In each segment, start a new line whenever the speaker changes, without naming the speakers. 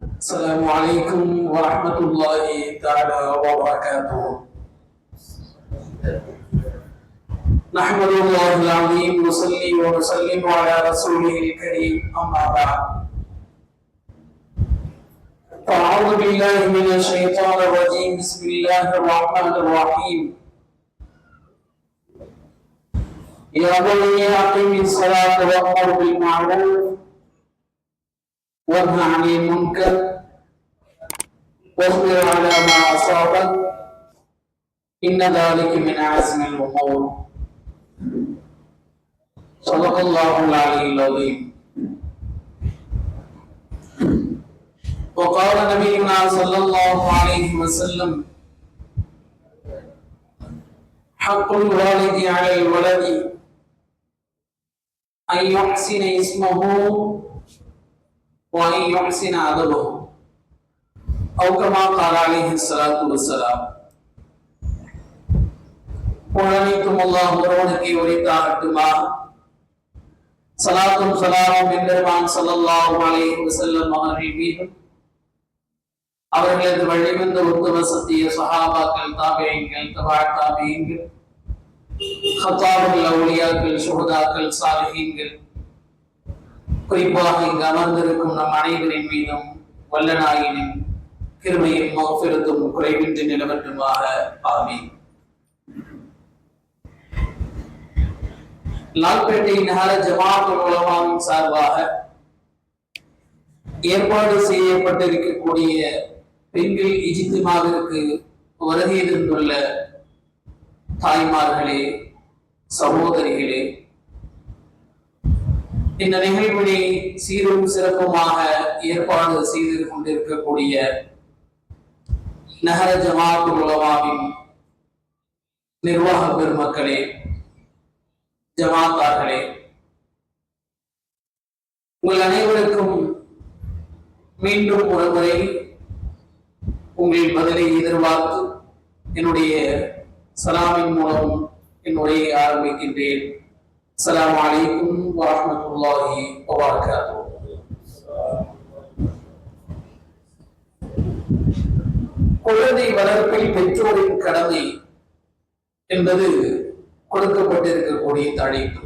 السلام عليكم ورحمة الله تعالى وبركاته. نحمد الله العظيم نصلي ونسلم على رسوله الكريم أما بعد. فأعوذ بالله من الشيطان الرجيم. بسم الله الرحمن الرحيم. يا بني أقم الصلاة وأمر بالمعروف وانهى عن المنكر واصبر على ما أصابك. إن ذلك من عزم الأمور. صدق الله العلي العظيم. وقال نبينا صلى الله عليه وسلم حق الوالد على الولد أن يحسن اسمه وأن يحسن أدبه أو كما قال عليه الصلاة والسلام புகழனைத்தும் அல்லாஹ் ஒருவனுக்கு உரித்தாகட்டுமா சலாத்தும் சலாமும் எம்பெருமான் ஸல்லல்லாஹு அலைஹி வஸல்லம் அவர்கள் மீதும் அவர்களது வழிவந்த உத்தம சத்திய சஹாபாக்கள் தாபியங்கள் தபா தாபியங்கள் ஹத்தாபுல் அவுலியாக்கள் சுஹதாக்கள் சாலிஹீன்கள் குறிப்பாக இங்கு அமர்ந்திருக்கும் நம் அனைவரின் மீதும் வல்லநாயினின் கிருமையும் மகப்பிருத்தும் குறைவின்றி நிலவட்டுமாக ஆமி லால்பேட்டை நகர ஜமாத்துல் உலமாவின் சார்பாக ஏற்பாடு செய்யப்பட்டிருக்கக்கூடிய பெண்கள் இஜித்துமாவிற்கு வருகை தந்துள்ள தாய்மார்களே சகோதரிகளே இந்த நிகழ்வினை சீரும் சிறப்புமாக ஏற்பாடு செய்து கொண்டிருக்கக்கூடிய நகர ஜமாத்து உலமாவின் நிர்வாக பெருமக்களே ஜமாத்தார்களே உங்கள் அனைவருக்கும் மீண்டும் ஒரு முறை உங்கள் பதிலை எதிர்பார்த்து என்னுடைய சலாமின் மூலம் என்னுடைய ஆரம்பிக்கின்றேன். السلام عليكم ورحمة الله وبركاته. குழந்தை வளர்ப்பில் பெற்றோரின் கடமை என்பது கொடுக்கப்பட்டிருக்கக்கூடிய தலைப்பு.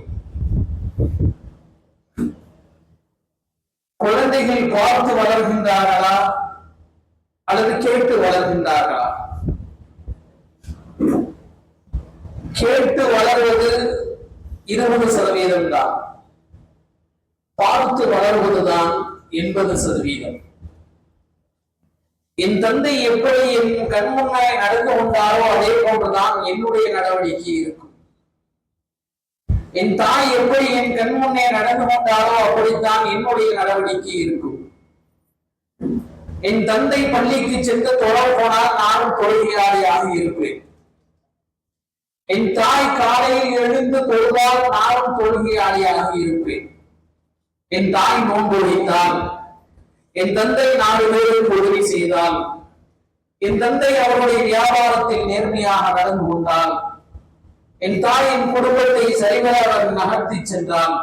குழந்தைகள் பார்த்து வளர்கின்றார்களா அல்லது கேட்டு வளர்கின்றார்களா? கேட்டு வளர்வது இருபது சதவீதம் தான். பார்த்து வளர்வதுதான் எண்பது சதவீதம். என் தந்தை எப்படி என் கண்முன்னாய் நடந்து கொண்டாரோ அதே போன்றுதான் என்னுடைய நடவடிக்கை இருக்கும். என் தாய் எப்படி என் கண்முன்னே நடந்து கொண்டாரோ அப்படித்தான் என்னுடைய நடவடிக்கை இருக்கும். என் தந்தை பள்ளிக்கு சென்று தொடர் போனால் நானும் தொழுகிறாரியாக இருப்பேன். என் தாய் காலையில் எழுந்து தொழுதால் நானும் தொழுகையாளியாக இருப்பேன். என் தாய் நோன்பு வைத்தால் என் தந்தை நாலு பேருக்கு உதவி செய்தால் என் தந்தை அவருடைய வியாபாரத்தில் நேர்மையாக நடந்து கொண்டால் என் தாயின் குடும்பத்தை சரிவர நகர்த்தி சென்றால்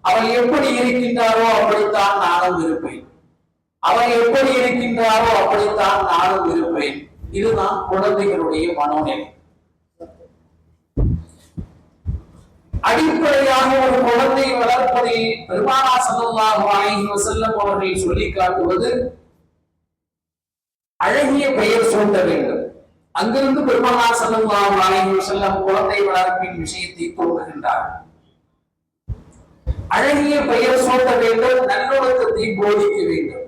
அவள் எப்படி இருக்கின்றாரோ அப்படித்தான் நானும் இருப்பேன். அவள் எப்படி இருக்கின்றாரோ அப்படித்தான் நானும் இருப்பேன். இதுதான் குழந்தைகளுடைய மனோநிலை. அடிப்படையாக ஒரு குழந்தை வளர்ப்பதை பெருமானா சல்லல்லாஹு அலைஹி வஸல்லம் அவர்கள் சொல்லி காட்டுவது அழகிய பெயர் சூட்ட வேண்டும். அங்கிருந்து பெருமானா சல்லல்லாஹு அலைஹி வஸல்லம் குழந்தை வளர்ப்பின் விஷயத்தை தோன்றுகின்றார் அழகிய பெயர் சூட்ட வேண்டும் நல்லொழுக்கத்தை போதிக்க வேண்டும்.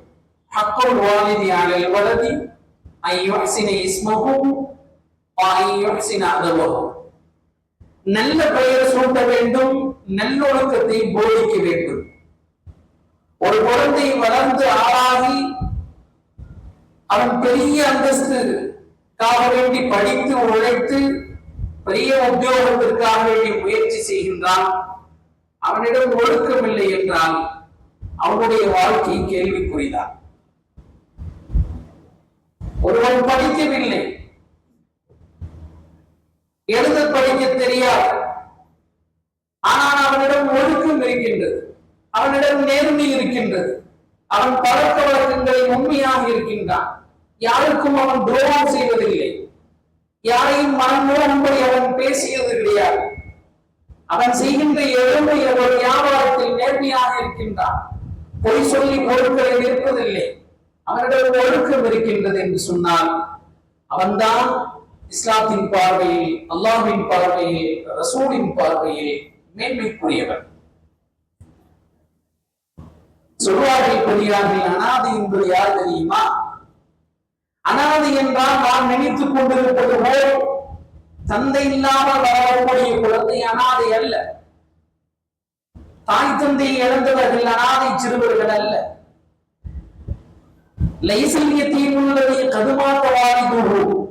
ஹக்குல் வாலிதி அலல் வலதி ஐ இஸ்மகும் ஐயோசின அதவகும் நல்ல பெயர் சூட்ட வேண்டும் நல்லொழுக்கத்தை போதிக்க வேண்டும். ஒரு குழந்தை வளர்ந்து ஆளாகி அவன் பெரிய அந்தஸ்துக்காக வேண்டி படித்து உழைத்து பெரிய உத்தியோகத்திற்காக வேண்டி முயற்சி செய்கின்றான். அவனிடம் ஒழுக்கமில்லை என்றால் அவனுடைய வாழ்க்கை கேள்விக்குறிதான். ஒருவன் படிக்கவில்லை எழுத படிக்க தெரியாது. ஆனால் அவனிடம் ஒழுக்கம் இருக்கின்றது. அவனிடம் நேர்மை இருக்கின்றது. அவன் பழக்க வழக்கங்களில் உண்மையாக இருக்கின்றான். யாருக்கும் அவன் துரோகம் செய்வதில்லை. யாரையும் மனமோகும்படி அவன் பேசியது கிடையாது. அவன் செய்கின்ற எழுமை ஒரு வியாபாரத்தில் நேர்மையாக இருக்கின்றான். பொய் சொல்லி பொருட்களை விற்பதில்லை. அவனிடம் ஒழுக்கம் இருக்கின்றது என்று சொன்னால் அவன்தான் இஸ்லாத்தின் பார்வையில் அல்லாஹின் பார்வையில் ரசூலின் பார்வையில் மேன்மைக்குரியவர். சொல்வார்கள் கொள்கிறார்கள் அனாதை என்பது யார் தெரியுமா? அனாதை என்றால் நாம் நினைத்துக் கொண்டிருப்பது போல் தந்தை இல்லாமல் வளரக்கூடிய குழந்தை அனாதை அல்ல. தாய் தந்தை இழந்தவர்கள் அனாதை சிறுவர்கள் அல்ல. லைசல்யத்தையும் உள்ளதை கதுமாத்த வாரிதுரு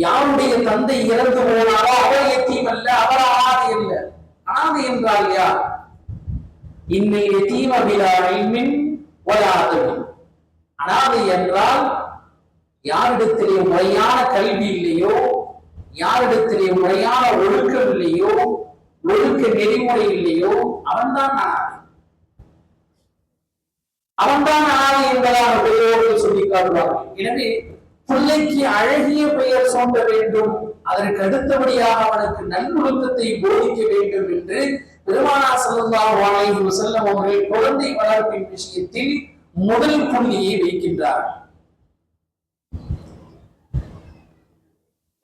யாருடைய தந்தை இறந்து போனாரோ அவர் எத்தீம் அல்ல அவர் அனாதை அல்ல அனாதை என்றால் யார்? இன்னை எத்தீம விழா மின் ஒலாதவின் அனாதை என்றால் யாரிடத்திலே முறையான கல்வி இல்லையோ யாரிடத்திலே முறையான ஒழுக்கம் இல்லையோ ஒழுக்க நெறிமுறை இல்லையோ அவன்தான் அனாதை. அவன்தான் அனாதை என்பதாக பெரியோர்கள் சொல்லி காட்டுவார்கள். எனவே பிள்ளைக்கு அழகிய பெயர் சூட்ட வேண்டும். அதற்கு அடுத்தபடியாக அவனுக்கு நல்லொழுக்கத்தை போதிக்க வேண்டும் என்று பெருமானா செல்லல்லாஹு அலைஹி அவர்கள் குழந்தை வளர்ப்பின் விஷயத்தில் முதல் புள்ளியை வைக்கின்றார்.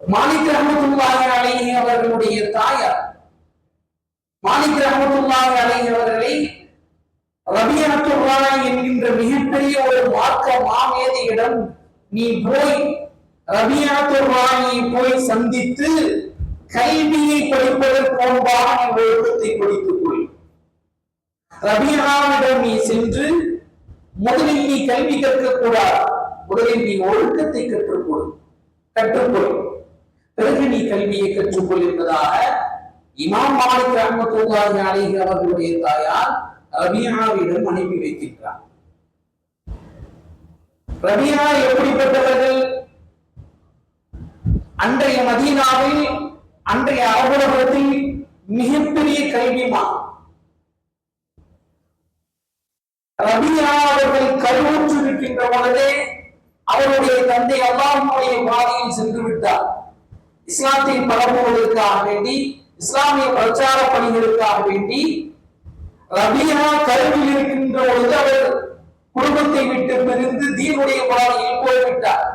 மாலிக் ரஹமத்துல்லாஹி அலைஹி அவர்களுடைய தாயார் மாலிக் ரஹமத்துல்லாஹி அலைஹி அவர்களை ரபியத்துல்லா என்கின்ற மிகப்பெரிய ஒரு மார்க்க மாமேதையிடம் நீ போய் ரபியாத்துல்லாஹி போய் சந்தித்து கல்வியை படிப்பதற்கு முன்பாக நீ ஒழுக்கத்தை படித்துக் கொள். ரபியாவிடம் நீ சென்று முதலில் நீ கல்வி கற்கக்கூடாது. முதலில் நீ ஒழுக்கத்தை கற்றுக்கொள். கற்றுக்கொள். பிறகு நீ கல்வியை கற்றுக்கொள் என்பதாக இமாம் மாலிக் ரஹ்மத்துல்லாஹி அலைஹி அவர்களுடைய தாயார் ரபியாவிடம் அனுப்பி வைக்கின்றார். ரபியா எப்படிப்பட்டவர்கள்? அன்றைய மதீனாவில் அன்றைய அரபுலகத்தில் மிகப்பெரிய கல்விமா ரபியா அவர்கள் கருவுற்று இருக்கின்ற பொழுதே அவருடைய தந்தை அல்லாஹுடைய பாதையில் சென்று விட்டார். இஸ்லாத்தை பரப்புவதற்காக வேண்டி இஸ்லாமிய பிரச்சார பணிகளுக்காக வேண்டி ரபியா கல்வியில் இருக்கின்ற பொழுது அவர் குடும்பத்தை விட்டு பிரிந்து தீனுடைய பாதையில் போய்விட்டார்.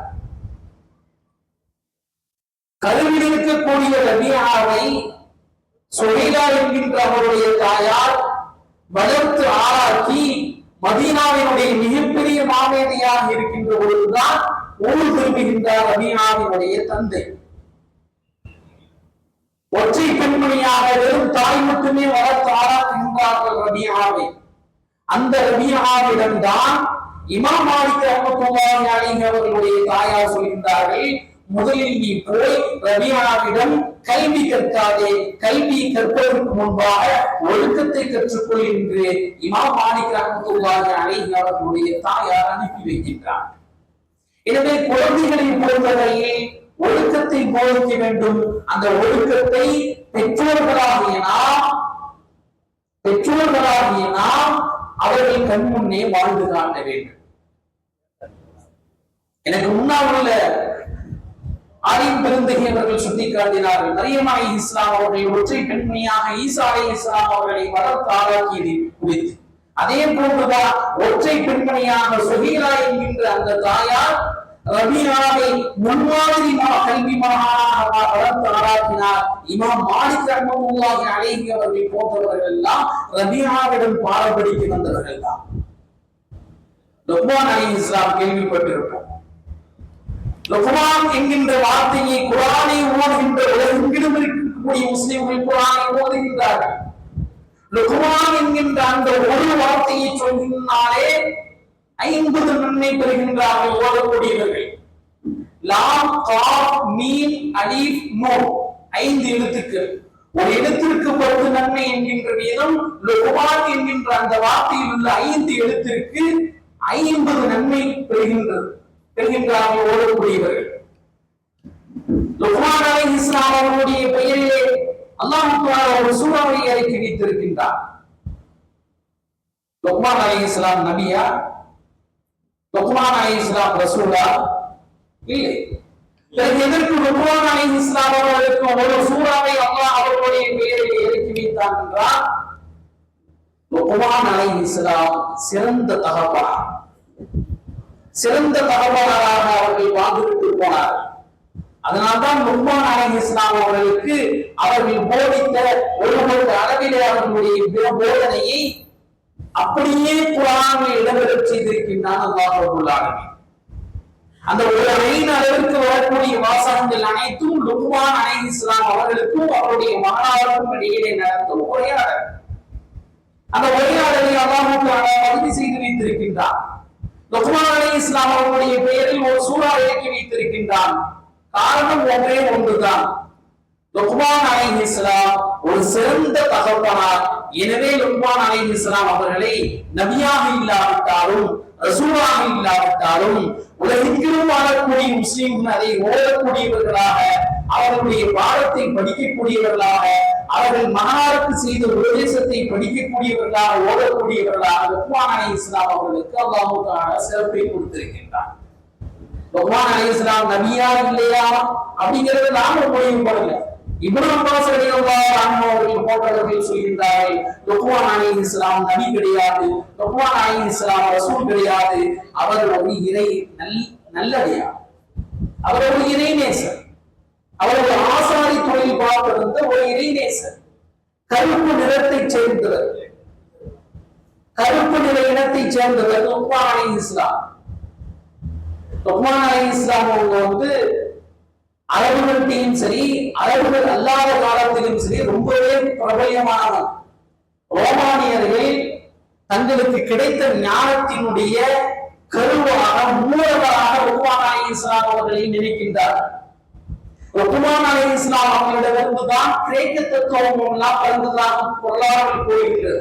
கருவில் இருக்கக்கூடிய ரபியாவை சுஹைலா என்கின்ற அவருடைய தாயார் வளர்த்து ஆளாக்கி மதீனாவினுடைய மிகப்பெரிய மாமேதையாக இருக்கின்ற பொழுதுதான் ஊர் திரும்புகின்றார் ரபியாவினுடைய தந்தை. ஒற்றை பெண்மணியாக வெறும் தாய் மட்டுமே வளர்த்து ஆளாக்குகின்றார்கள் ரபியாவை. அந்த ரபியாவிடம் தான் இமாம் மாலிக் ரஹ்மத்துல்லாஹி அலைஹி அவர்களுடைய தாயார் சொல்கின்றார்கள் முதலில் நீ போய் ரபியாவிடம் கல்வி கற்காதே. கல்வி கற்பதற்கு முன்பாக ஒழுக்கத்தை கற்றுக்கொள் என்று இமாம் மாலிக் ரஹ்மத்துல்லாஹி அலைஹி அவர்களுடைய தாயார் அனுப்பி வைக்கின்றார் எனவே குழந்தைகளை பொறுத்தவரையில் ஒழுக்கத்தை போதிக்க வேண்டும். அந்த ஒழுக்கத்தை பெற்றோர்களாகிய நாம் பெற்றோர்களாகிய நாம் அவர்கள் கண் முன்னே வாழ்ந்து காட்ட வேண்டும். எனக்கு முன்னால் உள்ள ஆலிம் பெருந்தகை அவர்கள் சுட்டிக்காட்டினார்கள் மரியமாய் இஸ்லாம் அவர்களை ஒற்றை பெண்மணியாக ஈசா இஸ்லாம் அவர்களை வளர்த்து ஆளாக்கியதை குறித்து. அதே போன்றுதான் ஒற்றை பெண்மணியாக சுஹீலா என்கின்ற அந்த தாயார் ரபீனாவை முன்மாதிரிமா கல்வி மாகாணமாக வளர்த்து ஆளாக்கினார் இமாம் மாலிக் ரஹ்மத்துல்லாஹி அலைஹி அவர்கள் போன்றவர்கள் எல்லாம் ரபீனாவிடம் பாடம் படிக்க வந்தவர்கள் தான் லுக்மான் அலி இஸ்லாம் கேள்விப்பட்டிருப்போம். லுக்மான் என்கின்ற வார்த்தையை குரானை ஓடுகின்ற உலகெங்கிலும் இருக்கக்கூடிய முஸ்லிம்கள் குரானை ஓடுகின்றார்கள் லுக்மான் என்கின்ற அந்த ஒரு வார்த்தையை சொல்கின்றாலே ஐம்பது நன்மை பெறுகின்றார்கள் ஓதக்கூடியவர்கள். லாம் காப் மீன் அலீஃப் நோ. ஐந்து எழுத்துக்கள். ஒரு எழுத்திற்கு பத்து நன்மை என்கின்ற வீதம் லுக்மான் என்கின்ற அந்த வார்த்தையில் உள்ள ஐந்து எழுத்திற்கு ஐம்பது நன்மை பெறுகின்றது பெறுகின்றார்கள் ஓடக்கூடியவர்கள் லுக்மான் அலை இஸ்லாம் அவர்களுடைய பெயரிலே அல்லாஹ் ஒரு சூறாவை இறக்கி வைத்திருக்கின்றார். லுக்மான் அலி இஸ்லாம் நபியா லுக்மான் அலி இஸ்லாம் ரசூலா? இல்லை. பிறகு எதற்கு லுக்மான் அலி இஸ்லாம் அவர்களுக்கு ஒரு சூறாவை அல்லாஹ் அவர்களுடைய பெயரில் இறக்கி வைத்தான் என்றால் லுக்மான் அலி இஸ்லாம் சிறந்த தகவலார் சிறந்த தகவலாளராக அவர்கள் வாழ்ந்துவிட்டு போனார் அதனால்தான் லுக்மான் அலி இஸ்லாம் அவர்களுக்கு அவர்கள் போதித்த ஒரு அளவிலே அவர்களுடைய பிற போதனையை அப்படியே குரானில் இடம்பெறச் செய்திருக்கின்றான் அல்லாஹ் அந்த ஒரு ஐந்து அளவிற்கு வரக்கூடிய வாசகங்கள் அனைத்தும் லுக்மான் அலை இஸ்லாம் அவர்களுக்கும் அவருடைய மகனாருக்கும் இடையிலே நடந்த உரையாடல் அந்த உரையாடலை அல்லாஹ் பதிவு செய்து வைத்திருக்கின்றான். லுக்மான் அலை இஸ்லாம் அவருடைய பெயரில் ஒரு சூறா இறக்கி வைத்திருக்கின்றான். காரணம் ஒன்றே ஒன்றுதான். லுக்மான் அலை இஸ்லாம் ஒரு சிறந்த தகப்பனார். எனவே லுக்மான் அலை இஸ்லாம் அவர்களை நபியாக இல்லாவிட்டாலும் ரசூலாக இல்லாவிட்டாலும் உலகிற்கும் வாழக்கூடிய முஸ்லீம்கள் அதை ஓடக்கூடியவர்களாக அவர்களுடைய பாடத்தை படிக்கக்கூடியவர்களாக அவர்கள் மகனாருக்கு செய்த உபதேசத்தை படிக்கக்கூடியவர்களாக ஓடக்கூடியவர்களாக லுக்மான் அலை இஸ்லாம் அவர்களுக்கு அல்லாஹுக்கான சிறப்பை கொடுத்திருக்கின்றார் லுக்மான் அலி இஸ்லாம் நபியா இல்லையா? அப்படிங்கிறது நாம முடிவு பண்ணல இப்னு அப்பாஸ் ரலியல்லாஹு அன்ஹு அவர்கள் போன்றவர்கள் சொல்கின்றார்கள் லுக்மான் அலைஹி இஸ்லாம் நபி கிடையாது. லுக்மான் அலைஹி இஸ்லாம் ரசூல் கிடையாது. அவர் ஒரு இறை நல் நல்லடியார் அவர் ஒரு இறைநேசர் அவர் ஒரு ஆசாரி தொழில் பார்த்திருந்த ஒரு இறைநேசர் கருப்பு நிறத்தைச் சேர்ந்தவர். கருப்பு நிற இனத்தை சேர்ந்தவர் லுக்மான் அலைஹி இஸ்லாம். லுக்மான் அலைஹி இஸ்லாம் அவங்க வந்து அரபுகள்கிட்டையும் சரி அரபுகள் அல்லாத காலத்திலும் சரி ரொம்பவே பிரபலியமானவன் ரோமானியர்கள் தங்களுக்கு கிடைத்த ஞானத்தினுடைய கருவாக மூலவராக ருக்குமான் அலி இஸ்லாம் அவர்களை நினைக்கின்றார். ருக்குமான் அலி இஸ்லாம் அவர்களிடமிருந்து தான் கிரேக்க தத்துவம் எல்லாம் பிறந்ததாக பொருளாதாரம் கூறுகிறது.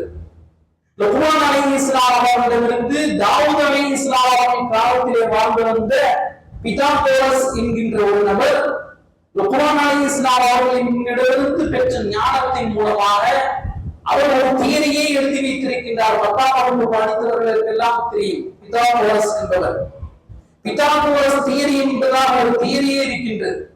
லுக்மான் அலி இஸ்லாம் அவர்களிடமிருந்து தாவூத் அலி இஸ்லாம் அவர்களின் காலத்திலே வாழ்ந்து வந்த பிதாகோரஸ் என்கின்ற ஒரு நபர் லுக்மான் அலி இஸ்லாம் அவர்களிடமிருந்து பெற்ற ஞானத்தின் மூலமாக அவர் ஒரு தியரியை எழுதி வைத்திருக்கின்றார். பத்தாம் வகுப்பு படித்தவர்களுக்கெல்லாம் தெரியும். பிதாமோரஸ் என்பவர். பிதாமோரஸ் தியரி என்பதாக ஒரு தியரியே இருக்கின்றது.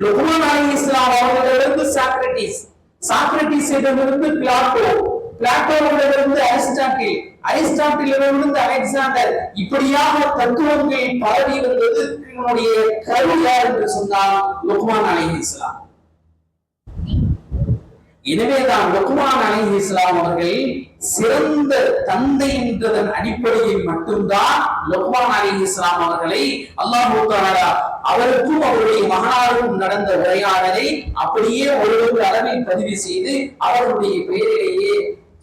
லுக்மான் அலி இஸ்லாம் அவர்களிடமிருந்து சாக்ரட்டிஸ் சாக்ரட்டிஸிடமிருந்து பிளாட்டோ. பிளாட்டோவிடமிருந்து அரிஸ்டாட்டில். அரிஸ்டாட்டிலிருந்து அலெக்சாண்டர் இப்படியாக தத்துவங்கள் பரவி இருந்தது இதனுடைய கரு யார் என்று சொன்னால் லுக்மான் அலைஹி இஸ்லாம். எனவேதான் லுக்மான் அலைஹி இஸ்லாம் அவர்கள் சிறந்த தந்தை என்றதன் அடிப்படையில் மட்டும்தான் லுக்மான் அலி இஸ்லாம் அவர்களை அல்லாஹ் அவருக்கும் அவருடைய மகனாருக்கும் நடந்த உரையாடலை அப்படியே ஒரு ஒரு அளவில் பதிவு செய்து அவருடைய பெயரிலேயே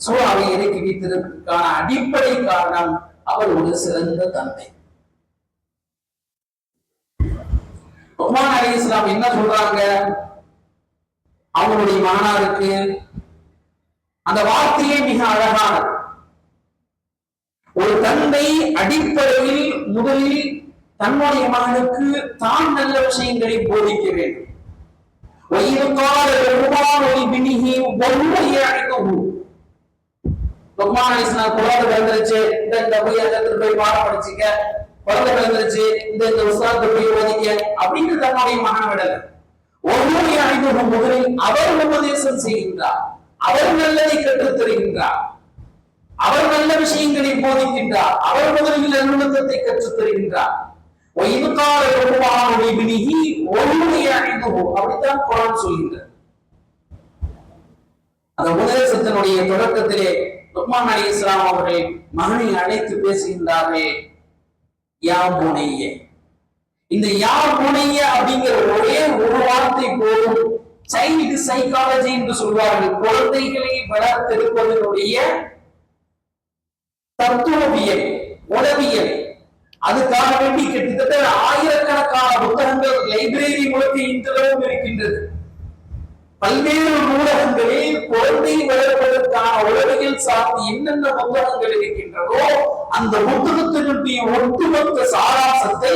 சூறாவை இறக்கி வைத்திருப்பதற்கான அடிப்படை காரணம் அவர் ஒரு சிறந்த தந்தை. உமான் அலி இஸ்லாம் என்ன சொல்றாங்க? அவங்களுடைய மாணாருக்கு அந்த வார்த்தையே மிக அழகானது. ஒரு தந்தை அடிப்படையில் முதலில் தன்னுடைய மகனுக்கு தான் நல்ல விஷயங்களை போதிக்க வேண்டும். லுக்மான் அலிஸ்லாம் குழந்தை பிறந்துருச்சு. இந்த இந்த உயிரிழத்துக்கு போய் பாடம் படிச்சுங்க குழந்தை பிறந்துருச்சு. இந்த இந்த உஸ்தாத்து போய் ஓதிக்க. அப்படின்னு தன்னுடைய மகன் விடல ஒவ்வொரு அனைத்து முதலில் அவர் உபதேசம் செய்கின்றார். அவர் நல்லதை கற்றுத் தருகின்றார். அவர் நல்ல விஷயங்களை போதிக்கின்றார். அவர் முதலில் அனுபவத்தை கற்றுத் தருகின்றார். அப்படித்தான் குரான் சொல்கின்றார் அந்த உபதேசத்தினுடைய தொடக்கத்திலே லுக்மான் அலி இஸ்லாம் அவர்கள் மகனை அழைத்து பேசுகின்றாரே யா புனைய? இந்த யா புனைய அப்படிங்கிற ஒரே ஒரு வார்த்தை போதும். சைல்டு சைக்காலஜி என்று சொல்வார்கள் குழந்தைகளை வளர்த்தெடுப்பதனுடைய தத்துவவியல் உளவியல். அதுக்காக வேண்டி கிட்டத்தட்ட ஆயிரக்கணக்கான புத்தகங்கள் லைப்ரரி முழுக்க இன்றளவும் இருக்கின்றது. பல்வேறு நூலகங்களில் குழந்தை வளர்ப்பதற்கான உளவியல் சார்ந்து என்னென்ன புத்தகங்கள் இருக்கின்றதோ அந்த புத்தகத்தினுடைய ஒட்டுமொத்த சாராசத்தை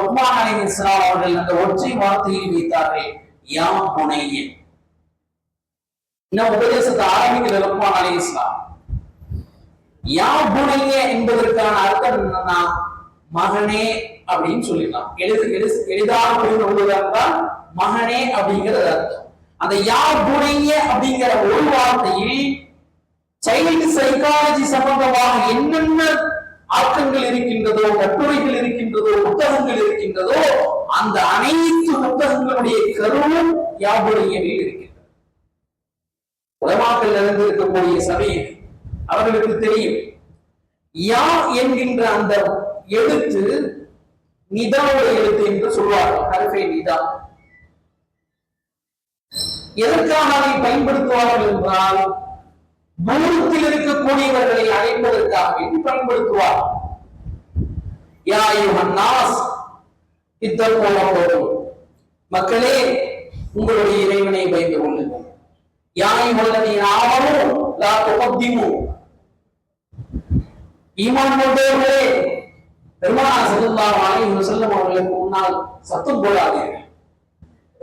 ரஹ்மான் அலி இஸ்லாம் அவர்கள் அந்த ஒற்றை வார்த்தையில் வைத்தார்கள். யாம் புனையன் இன்னும் உபதேசத்தை ஆரம்பிக்கிற ரஹ்மான் அலி இஸ்லாம் யா புனைய என்பதற்கான அர்த்தம் என்னன்னா மகனே அப்படின்னு சொல்லிடலாம். எளிது எளிதாக புரிந்து இருந்தால் மகனே அப்படிங்கிறது அர்த்தம். அந்த யா புனைய அப்படிங்கிற ஒரு வார்த்தையில் சைல்டு சைக்காலஜி சம்பந்தமாக என்னென்ன ஆக்கங்கள் இருக்கின்றதோ கட்டுரைகள் இருக்கின்றதோ புத்தகங்கள் இருக்கின்றதோ அந்த அனைத்து புத்தகங்களுடைய கருவும் யாபுடையவில் இருக்கின்றது. உலமாக்கள் இருந்து இருக்கக்கூடிய சபை அவர்களுக்கு தெரியும் யா என்கின்ற அந்த எழுத்து நிதாவுடைய எழுத்து என்று சொல்வார்கள். கருப்பை நிதா. எதற்காக அதை பயன்படுத்துவார்கள் என்றால் தூரத்தில் இருக்கக்கூடியவர்களை அழைப்பதற்காக வேண்டி பயன்படுத்துவார் போதும் மக்களே உங்களுடைய இறைவனை பயந்து கொள்ளுங்கள். யா அய்யுஹல்லதீன ஆமனு லா ஈமான் கொண்டவர்களே பெருமானா செல்லும் அவர்களுக்கு முன்னால் சத்தம் போடாதீர்கள்.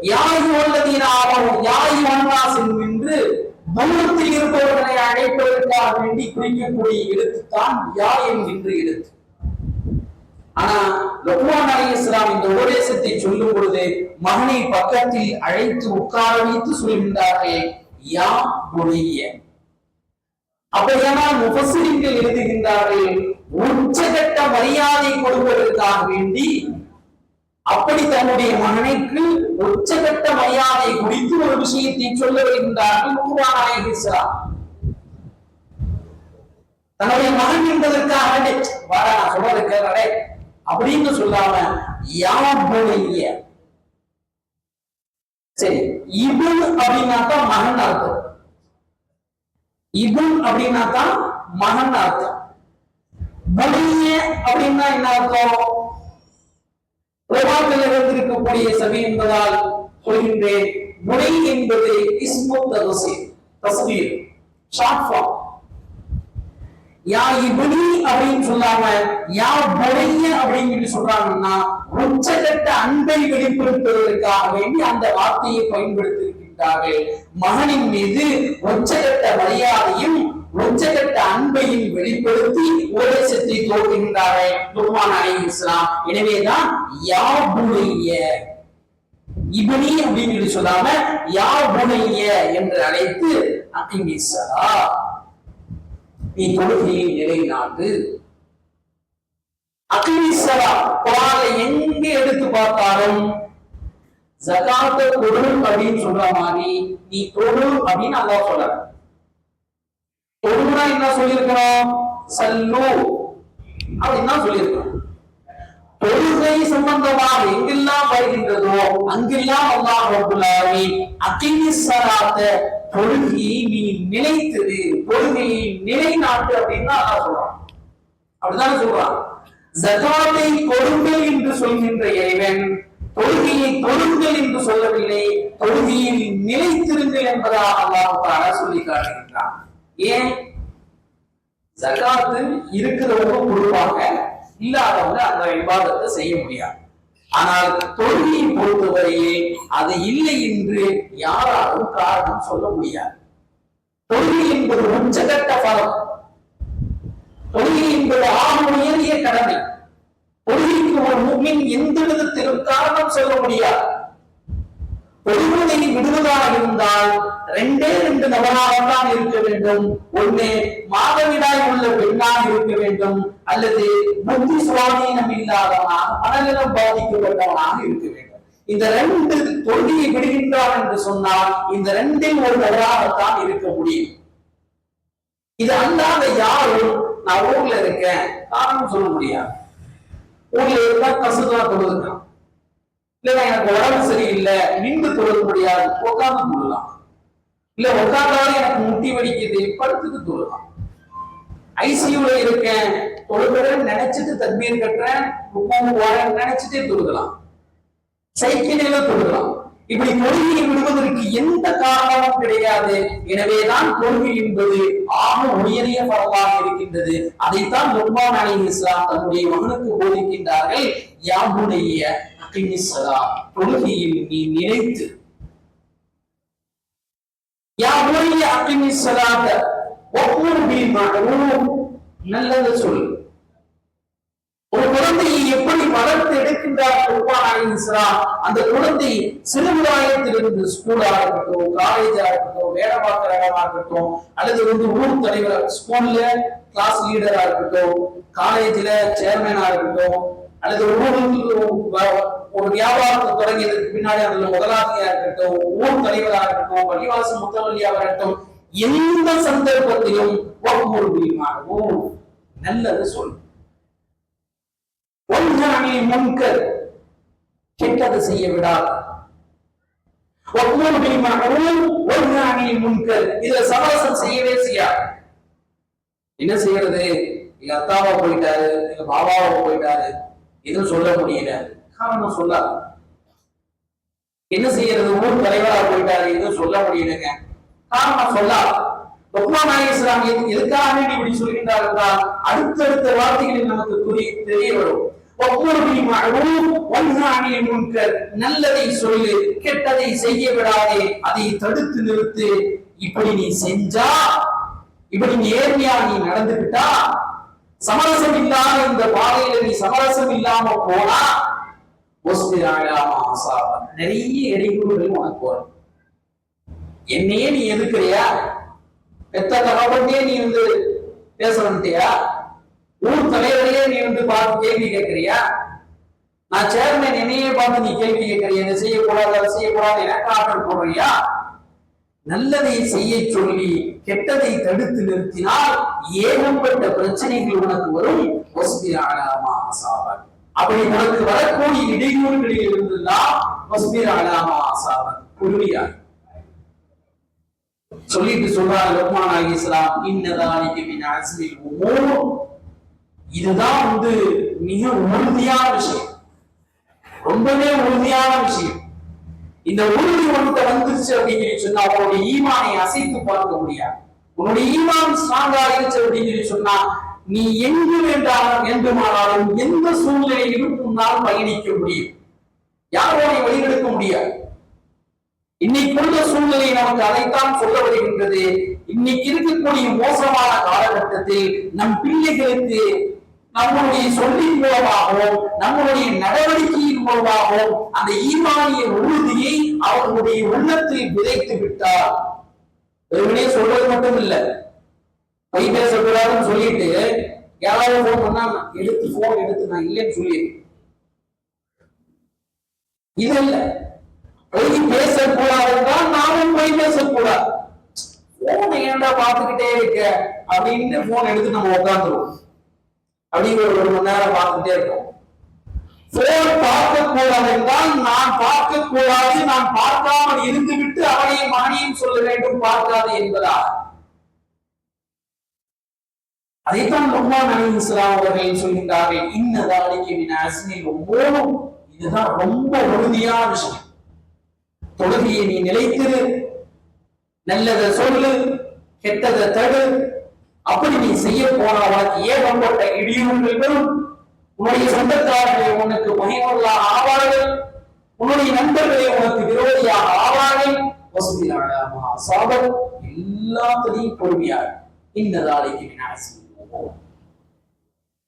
யா அய்யுஹல்லதீன ஆமனு யா அய்யுஹன் என்று தூரத்தில் இருப்பவர்களை அழைப்பதற்காக வேண்டி குறிக்கக்கூடிய எழுத்துத்தான் யா என்கின்ற எழுத்து. ஆனா லக்மான் அலி இஸ்லாம் இந்த உபதேசத்தை சொல்லும் பொழுது மகனை பக்கத்தில் அழைத்து உட்கார வைத்து சொல்கின்றார்கள் யா புனைய அப்படியானால் முபசிரிங்கள் எழுதுகின்றார்கள் உச்சகட்ட மரியாதை கொடுப்பதற்காக வேண்டி அப்படி தன்னுடைய மகனுக்கு உச்சகட்ட மரியாதை குறித்து ஒரு விஷயத்தை சொல்ல வருகின்றார்கள் லக்மான் அலைகிஸ்லாம் தன்னுடைய மகன் என்பதற்காக வேண்டி, வாடா நான் சொல்றது கேட்கறே அப்படின்னு சொல்லாம யாபுடைய சரி இபுன் தான் மகன் அர்த்தம். இபுன் தான் மகன் அர்த்தம். பலிய அப்படின்னா என்ன அர்த்தம்? உலகத்தில் சபை என்பதால் சொல்கின்றேன் முனை என்பது ஷார்ட் ஃபார்ம் யா இபுனி அப்படின்னு சொல்லாம யா புனைய அப்படின்னு சொல்லி சொல்றாங்கன்னா உச்சகட்ட அன்பை வெளிப்படுத்துவதற்காக வேண்டி அந்த வார்த்தையை பயன்படுத்தி இருக்கின்றார்கள் மகனின் மீது உச்சகட்ட மரியாதையும் உச்சகட்ட அன்பையும் வெளிப்படுத்தி உபதேசத்தை தோற்றுகின்றாரே லுக்மான் அலி இஸ்லாம் எனவேதான் யாவுடைய புனைய இபனி அப்படின்னு சொல்லி சொல்லாம யாவுடைய என்று அழைத்து அகிமிசரா நீ தொழுகையை நிலைநாட்டு. அகிமிசரா குரானை எங்க எடுத்து பார்த்தாலும் ஜகாத்த கொடு அப்படின்னு சொல்ற மாதிரி நீ தொழு அப்படின்னு அல்லாஹ் சொல்ற தொழுனா என்ன சொல்லியிருக்கிறோம்? சல்லு. அப்படின்னு தான் சொல்லியிருக்கிறோம். தொழுகை சம்பந்தமாக எங்கெல்லாம் வருகின்றதோ அங்கெல்லாம் அல்லாஹ் ரபுல்லாவி ஆலமீன் அகிமி தொழுகையை நீ நிலைத்திரு தொழுகையை நிலைநாட்டு அப்படின்னு தான் அல்லாஹ் சொல்றான். அப்படிதான் சொல்றான். ஜகாத்தை கொடுங்கள் என்று சொல்கின்ற இறைவன் தொழுகையை தொழுங்கள் என்று சொல்லவில்லை தொழுகையில் நிலைத்திருங்கள் என்பதாக அல்லாஹ் சொல்லி காட்டுகின்றான். ஏன்? ஜகாத்து இருக்கிறவங்க கொடுப்பாங்க இல்லாதவங்க அந்த விவாதத்தை செய்ய முடியாது. ஆனால் தொழுகையை பொறுத்தவரையே அது இல்லை என்று யாராலும் காரணம் சொல்ல முடியாது. தொழுகை என்பது உச்சகட்ட பலம். தொழுகை என்பது ஆக கடமை. தொழுகைக்கு ஒரு முன்னின் எந்த விதத்திலும் காரணம் சொல்ல முடியாது. தொழுவதை விடுவதாக இருந்தால் ரெண்டே ரெண்டு நபராகத்தான் இருக்க வேண்டும். ஒண்ணு மாதவிடாய் உள்ள பெண்ணாக இருக்க வேண்டும். அல்லது புத்தி சுவாதீனம் இல்லாதவனாக மனநலம் பாதிக்கப்பட்டவனாக இருக்க வேண்டும். இந்த ரெண்டு தொழிலை விடுகின்றார் என்று சொன்னால் இந்த ரெண்டில் ஒரு நபராகத்தான் இருக்க முடியும். இது அல்லாத யாரும் நான் ஊர்ல இருக்கேன் காரணம் சொல்ல முடியாது. ஊர்ல இருந்தா கசுதான் கொடுத்துருக்கான் இல்ல எனக்கு உடம்பு சரியில்லை நின்று தொழுக முடியாது உட்காந்து தொழலாம். இல்ல உட்கார்ந்தாலும் எனக்கு முட்டி வலிக்குது படுத்துக்கு தொழலாம். ஐசியூல இருக்கேன் தொழுகிறேன் நினைச்சிட்டு தண்ணீர் கட்டுறேன் ருக்குவு போறேன் நினைச்சிட்டே தொழுகலாம். சைக்கிளில தொழுகலாம். இப்படி தொழுகையை விடுவதற்கு எந்த காரணமும் கிடையாது. எனவேதான் தொழுகை என்பது ஆக உயரிய பரவாக இருக்கின்றது. அதைத்தான் லுக்மான் அலி இஸ்லாம் தன்னுடைய மகனுக்கு போதிக்கின்றார்கள் யாவுடைய சதா தொழுகையில் நீ நினைத்து. யா புனைய அக்கிமி ஸலாத்த வஅமுர் நல்லது சொல். ஒரு குழந்தையை எப்படி வளர்த்து எடுக்கின்றார் குர்பான் அந்த குழந்தை சிறுபிராயத்திலிருந்து ஸ்கூலா இருக்கட்டும் காலேஜா இருக்கட்டும் வேலை பார்க்கிற இடமா இருக்கட்டும் அல்லது வந்து ஊர் தலைவர் ஸ்கூல்ல கிளாஸ் லீடரா இருக்கட்டும் காலேஜ்ல சேர்மேனா இருக்கட்டும் அல்லது ஊருக்கு ஒரு வியாபாரத்தை தொடங்கியதற்கு பின்னாடி அதுல முதலாளியா இருக்கட்டும் ஊர் தலைவராக இருக்கட்டும் பள்ளிவாசல் முத்தவல்லியாக இருக்கட்டும் எந்த சந்தர்ப்பத்திலும் ஒவ்வொரு பிரிமாகவும் நல்லது சொல். ஒன்றாமே முன்கர் கெட்டது செய்ய விடாது. ஒவ்வொரு பிரிமாகவும் ஒன்றாமே முன்கர். இதுல சமரசம் செய்யவே செய்யாது. என்ன செய்யறது? எங்க அத்தாவா போயிட்டாரு எங்க பாபாவா போயிட்டாரு எதுவும் சொல்ல முடியல. காரணம் சொல்லாது என்ன செய்யறது? ஊர் தலைவரா போயிட்டாரு. எதுவும் சொல்ல முடியலங்க. காரணம் சொல்லாது லுக்மான் அலைஹிஸ்ஸலாம் எதுக்காக வேண்டி இப்படி சொல்கின்றார் என்றால் அடுத்தடுத்த வார்த்தைகளில் நமக்கு புரிய தெரிய வரும். ஒவ்வொரு நல்லதை சொல்லு கெட்டதை செய்ய விடாதே அதை தடுத்து நிறுத்து. இப்படி நீ செஞ்சா இப்படி நேர்மையா நீ நடந்துகிட்டா சமரசம் இல்லாத இந்த பாதையில நீ சமரசம் இல்லாம போனா நிறைய இடையூறுகள் உனக்கு வரும். என்னையே நீ எதுக்குறியா பெத்த தகவலே நீ வந்து பேச ஊர் தலைவரையே நீ வந்து பார்த்து கேள்வி கேட்கிறியா? நான் சேர்மேன் என்னையே பார்த்து நீ கேள்வி கேட்கறியா? இதை செய்யக்கூடாது அதை செய்யக்கூடாது எனக்கு ஆர்டர் போடுறியா? நல்லதை செய்ய சொல்லி கெட்டதை தடுத்து நிறுத்தினால் ஏகப்பட்ட பிரச்சனைகள் உனக்கு வரும். வசதியான மாசாவன் அப்படி உனக்கு வரக்கூடிய இடையூறுகளில் இருந்தெல்லாம் ஒஸ்பிராலாமா ஆசாவன் பொறுமையாக சொல்லிட்டு சொல்றாங்க லுக்மான் அலைஹிஸ்ஸலாம் இன்னதானிக்கு மின் அரசியல் உமூர். இதுதான் வந்து மிக உறுதியான விஷயம். ரொம்பவே உறுதியான விஷயம். இந்த உறுதி உனக்கு வந்துருச்சு அப்படின்னு சொல்லி சொன்னா அவனுடைய ஈமானை அசைத்து பார்க்க முடியாது. உன்னுடைய ஈமான் ஸ்ட்ராங்கா இருந்துச்சு அப்படின்னு சொல்லி சொன்னா நீ எங்கு வேண்டாலும் வேண்டுமானாலும் எந்த சூழ்நிலையிலும் உன்னால் பயணிக்க முடியும். யாரோடைய வழிகெடுக்க முடியாது? இன்னைக்குள்ள சூழ்நிலை நமக்கு அதைத்தான் சொல்ல வருகின்றது. இன்னைக்கு இருக்கக்கூடிய மோசமான காலகட்டத்தில் நம் பிள்ளைகளுக்கு நம்மளுடைய சொல்லின் மூலமாகவும் நம்மளுடைய நடவடிக்கையின் மூலமாகவும் அந்த ஈமானிய உறுதியை அவர்களுடைய உள்ளத்தில் விதைத்து விட்டார். வெறுமனே சொல்றது மட்டும் இல்லை பொய் பேசக்கூடாதுன்னு சொல்லிட்டு யாராவது போன் பண்ணா எடுத்து போன் எடுத்து நான் இல்லைன்னு சொல்லியிருக்கேன் இது இல்ல. பொய் பேசக்கூடாதுதான் நாமும் பொய் பேசக்கூடாது போனை ஏன்டா பார்த்துக்கிட்டே இருக்க? அப்படின்னு போன் எடுத்து நம்ம உட்காந்துருவோம் அப்படின்னு ஒரு ஒரு மணி நேரம் பார்த்துட்டே இருக்கோம் போன் பார்க்க கூடாது என்றால் நான் பார்க்க கூடாது. நான் பார்க்காமல் இருந்துவிட்டு அவனையும் மகனையும் சொல்ல வேண்டும் பார்க்காது என்பதா அதைத்தான் லுக்மான் அலைஹிஸ்ஸலாம் அவர்கள் சொல்கின்றார்கள் இன்னதாலிக்கு மின் அஸ்மில் ஒவ்வொரு இதுதான் ரொம்ப உறுதியான விஷயம். தொழுகையை நீ நிலைத்திரு நல்லதை சொல்லு கெட்டதை தடு. அப்படி நீ செய்ய போனா உனக்கு ஏகப்பட்ட இடியூறுகள் வரும் உன்னுடைய சொந்தக்காரர்களை உனக்கு பகைவர்களாக ஆவார்கள். உன்னுடைய நண்பர்களே உனக்கு விரோதியாக ஆவார்கள். வசதியாடாமா சாபம் எல்லாத்திலையும் பொறுமையாக இந்த நாளைக்கு விநாசி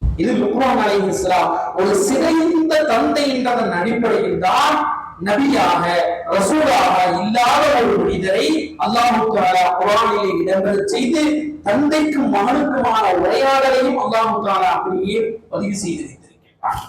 இது லுக்மான் ஒரு சிதைந்த தந்தை என்றதன் அடிப்படையில் தான் நபியாக ரசூலாக இல்லாத ஒரு மனிதரை அல்லாஹு தாலா குரானிலே இடம்பெறச் செய்து தந்தைக்கும் மகனுக்குமான உரையாடலையும் அல்லாஹு தாலா அப்படியே பதிவு செய்து வைத்திருக்கிறார்